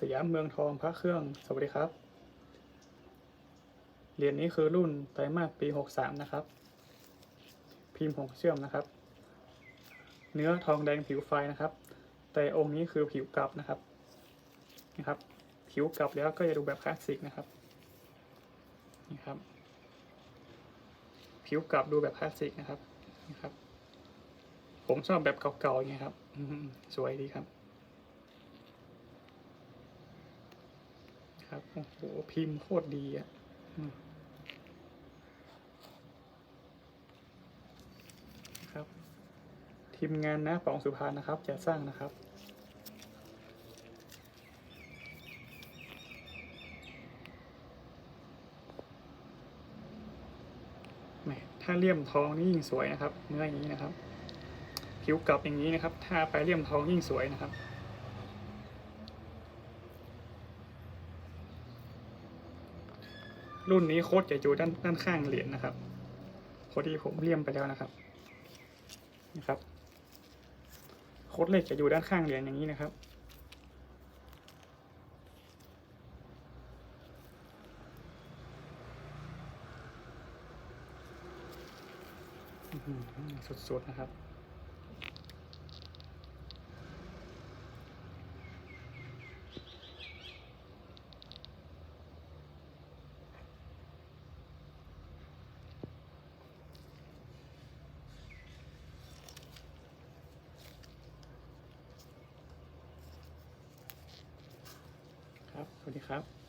สยามเมืองทองพระเครื่อง สวัสดีครับ เหรียญนี้คือรุ่นไตรมาสปี 63 นะครับ พิมพ์ของเชื่อมนะครับ เนื้อทองแดงผิวไฟนะครับ แต่องค์นี้คือผิวกลับนะครับ นะครับ ผิวกลับแล้วก็จะดูแบบคลาสสิกนะครับ นี่ครับ ผิวกลับดูแบบคลาสสิกนะครับ นะครับ ผมชอบแบบเก่าๆอย่างเงี้ยครับ สวยดีครับ ครับ โอ้โห พิมพ์โคตรดีอะครับทีมงานนะปองสุพรรณนะครับจะสร้างนะครับถ้าเลี่ยมทองนี่ยิ่งสวยนะครับเนื้ออย่างนี้นะครับ ผิวกลับอย่างนี้นะครับ ถ้าไปเลี่ยมทองยิ่งสวยนะครับ รุ่นนี้โค้ดจะอยู่ด้านด้านข้างเหรียญนะครับพอดีผมเลี่ยมไปแล้วนะครับนะครับ โค้ดเลขจะอยู่ด้านข้างเหรียญอย่างนี้นะครับ สุดๆนะครับ ครับ สวัสดีครับ